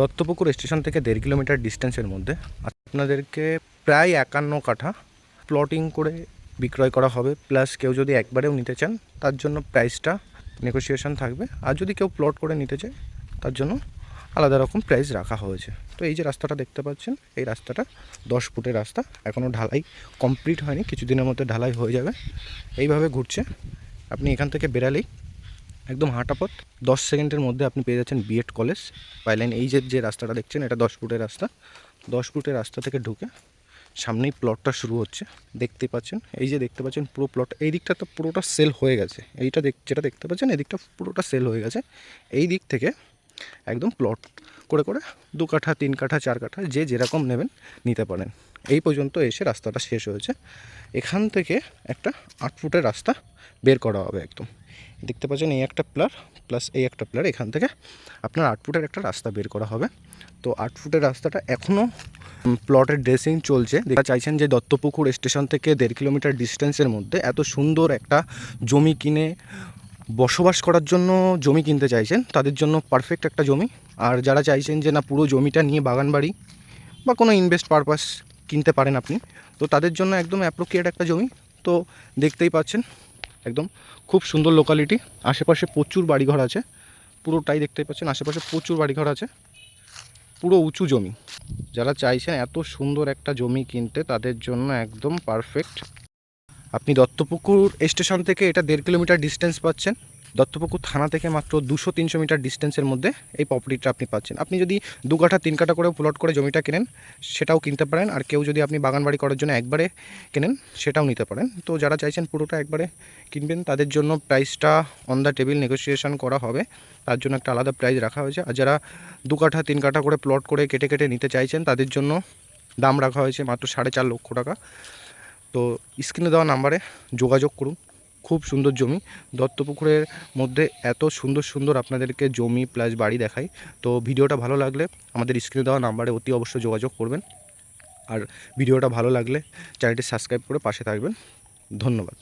Duttapukur station থেকে দেড় kilometre ডিস্টেন্সের মধ্যে। আপনাদেরকে প্রায় একান্ন কাঠা প্লটিং করে বিক্রয় করা হবে। প্লাস কেউ যদি একবারেও নিতে চান, তার জন্য প্রাইসটা নেগোসিয়েশন থাকবে। আর যদি কেউ প্লট করে নিতে চায়, তার জন্য আলাদা রকম প্রাইস রাখা হয়েছে। তো এই যে রাস্তাটা দেখতে পাচ্ছেন, এই রাস্তাটা দশ ফুটের রাস্তা। এখনও ঢালাই কমপ্লিট হয়নি, কিছুদিনের মধ্যে ঢালাই হয়ে যাবে। এইভাবে ঘুরছে। আপনি এখান থেকে বেরালেই একদম হাঁটাপথ। দশ সেকেন্ডের মধ্যে আপনি পেয়ে যাচ্ছেন বিএড কলেজ পাইলেন এই যে যে রাস্তাটা দেখছেন, এটা দশ ফুটের রাস্তা। দশ ফুটের রাস্তা থেকে ঢুকে সামনেই প্লটটা শুরু হচ্ছে। দেখতে পাচ্ছেন, এই যে দেখতে পাচ্ছেন পুরো প্লট এই দিকটা তো পুরোটা সেল হয়ে গেছে। এইটা দেখ, যেটা দেখতে পাচ্ছেন, এই দিকটা পুরোটা সেল হয়ে গেছে। এই দিক থেকে একদম প্লট করে করে দু কাঠা, তিন কাঠা, চার কাঠা, যে যেরকম নেবেন নিতে পারেন। এই পর্যন্ত এসে রাস্তাটা শেষ হয়েছে। এখান থেকে একটা আট ফুটের রাস্তা বের করা হবে একদম। দেখতে পাচ্ছেন এই একটা প্লার প্লাস এই একটা প্লার, এখান থেকে আপনার আট ফুটের একটা রাস্তা বের করা হবে। তো আট ফুটের রাস্তাটা এখনও প্লটের ড্রেসিং চলছে। দেখা চাইছেন যে দত্তপুকুর স্টেশন থেকে দেড় কিলোমিটার ডিস্টেন্সের মধ্যে এত সুন্দর একটা জমি কিনে বসবাস করার জন্য জমি কিনতে চাইছেন, তাদের জন্য পারফেক্ট একটা জমি। আর যারা চাইছেন যে না, পুরো জমিটা নিয়ে বাগান বাড়ি বা কোনো ইনভেস্ট পারপাস কিনতে পারেন আপনি, তো তাদের জন্য একদম অ্যাপ্রোপ্রিয়েট একটা জমি। তো দেখতেই পাচ্ছেন একদম। খুব সুন্দর লোকালিটি আশেপাশে প্রচুর বাড়িঘর আছে। পুরোটাই দেখতে পাচ্ছেন, আশেপাশে প্রচুর বাড়িঘর আছে। পুরো উঁচু জমি। যারা চাইছেন এত সুন্দর একটা জমি কিনতে, তাদের জন্য একদম পারফেক্ট আপনি দত্তপুকুর স্টেশন থেকে এটা দেড় কিলোমিটার ডিস্টেন্স পাচ্ছেন। দত্তপুকুর থানা থেকে মাত্র দুশো, তিনশো মিটার ডিস্টেন্সের মধ্যে এই প্রপার্টিটা আপনি পাচ্ছেন। আপনি যদি দু কাঠা, তিন কাঠা করে প্লট করে জমিটা কেনেন, সেটাও কিনতে পারেন। আর কেউ যদি আপনি বাগান বাড়ি করার জন্য একবারে কেনেন, সেটাও নিতে পারেন। তো যারা চাইছেন পুরোটা একবারে কিনবেন, তাদের জন্য প্রাইসটা অন দ্য টেবিল নেগোসিয়েশন করা হবে। তার জন্য একটা আলাদা প্রাইস রাখা হয়েছে। আর যারা দু কাঠা, তিন কাঠা করে প্লট করে কেটে কেটে নিতে চাইছেন, তাদের জন্য দাম রাখা হয়েছে মাত্র সাড়ে চার লক্ষ টাকা। তো স্ক্রিনে দেওয়া নাম্বারে যোগাযোগ করুন। খুব সুন্দর জমি। দত্তপুকুরের মধ্যে এত সুন্দর সুন্দর আপনাদেরকে জমি প্লাস বাড়ি দেখাই। তো ভিডিওটা ভালো লাগলে আমাদের স্ক্রিনে দেওয়া নাম্বারে অতি অবশ্যই যোগাযোগ করবেন। আর ভিডিওটা ভালো লাগলে চ্যানেলটি সাবস্ক্রাইব করে পাশে থাকবেন। ধন্যবাদ।